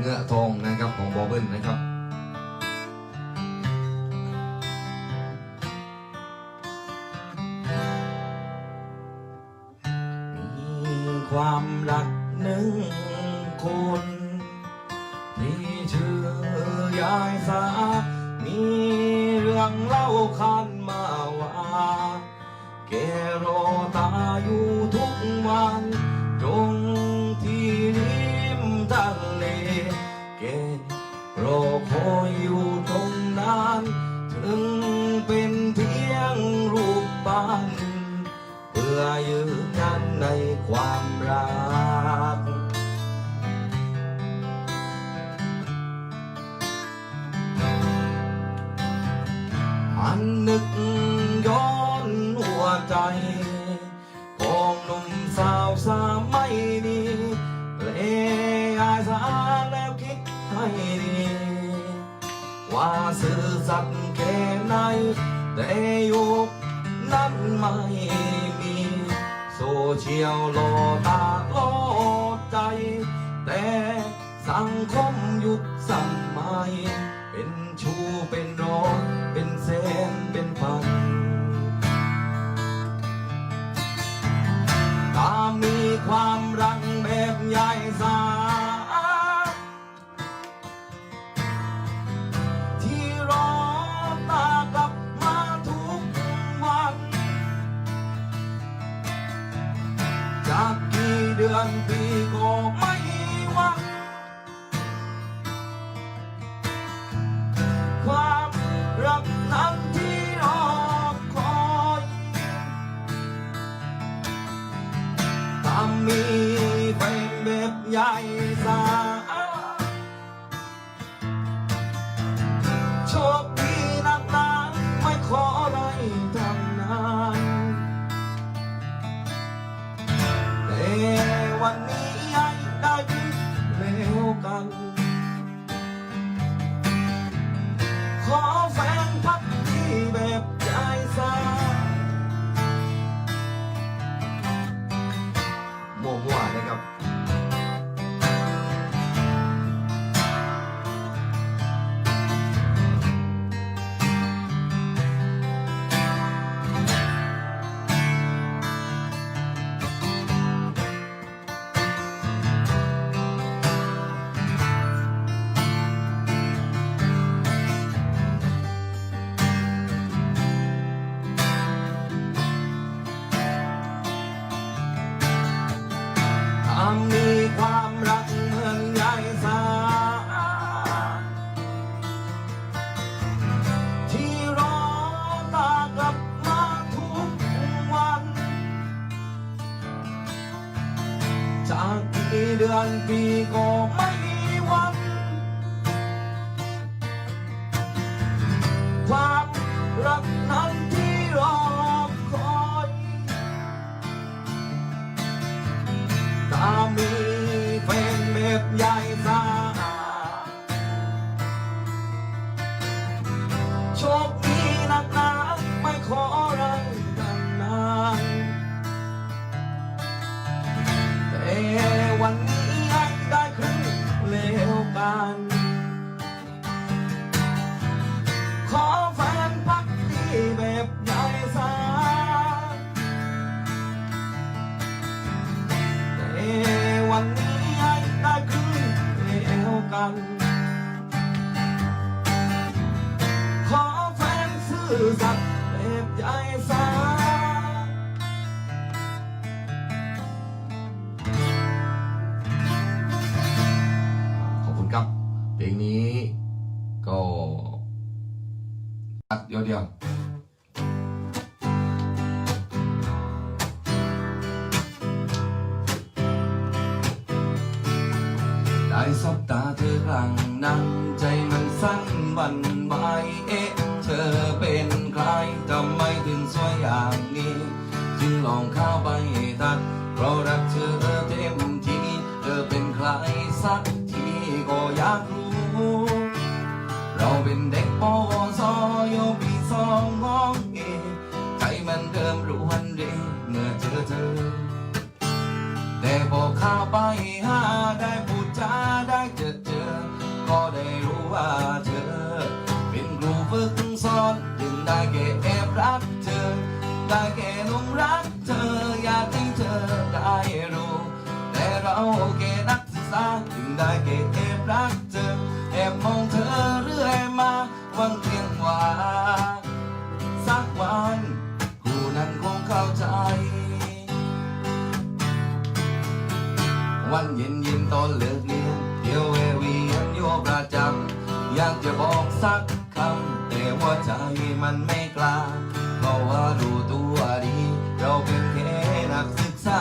เงื้อทองนะครับของบอเบิลนะครับมีความรักหนึ่งคนที่ชื่อยายสา มีเรื่องเล่าขานมาว่าแกรอตาอยู่ทุกวัน ความรัก มันนึกย้อนหัวใจของหนุ่มสาวสามัยนี้เลยอายสาแล้วคิดให้ดี ว่าสื่อสัตย์แค่ไหนแต่ยุคนั้นไม่ เชียลโลตาโลใจ แต่สังคมยุคสมัย เป็นชูเป็นร้อยเป็นแสนเป็นพันตามมีความรักแบบใหญ่สาากกี่เดือนปีก็ไม่หวังความรักนั้นที่รอคอยตามมีเป็นแบบใหญ่ วันนี้ให้ได้พบแล้วกัน ถ้ามีความรักเหมือนยายสา ที่รอตากลับมาทุกวัน จากกี่เดือนปีก็ไม่ มีแฟนแบบยาันขอแฟนซื่อสัตย์แบบใจสาขอบคุณครับ เพลงนี้ สบตาเธอครั้งนั้นใจมันสั่นวันไหวเอ๊ะ เธอเป็นใครทำไมถึงสวยอย่างนี้ จึงลองเข้าไปทักเพราะรักเธอเต็มที่เธอเป็นใครสักทีก็อยากรู้ เราเป็นเด็กปวสโยปีสองงองเอใจมันเริ่มรวนเรเมื่อเจอเธอ แต่พอเข้าไปหาได้ โอเคนักศึกษาจึงได้เก็บรักเธอแอบมองเธอเรื่อยมาวังเพียงว่าสักวันผู้นั้นคงเข้าใจ วันเย็นเย็นตอนเลิกเรียนเที่ยวแวะเวียนโยประจำอยากจะบอกสักคำแต่ว่าใจมันไม่กล้าเพราะว่ารู้ตัวดี เราเป็นแค่นักศึกษา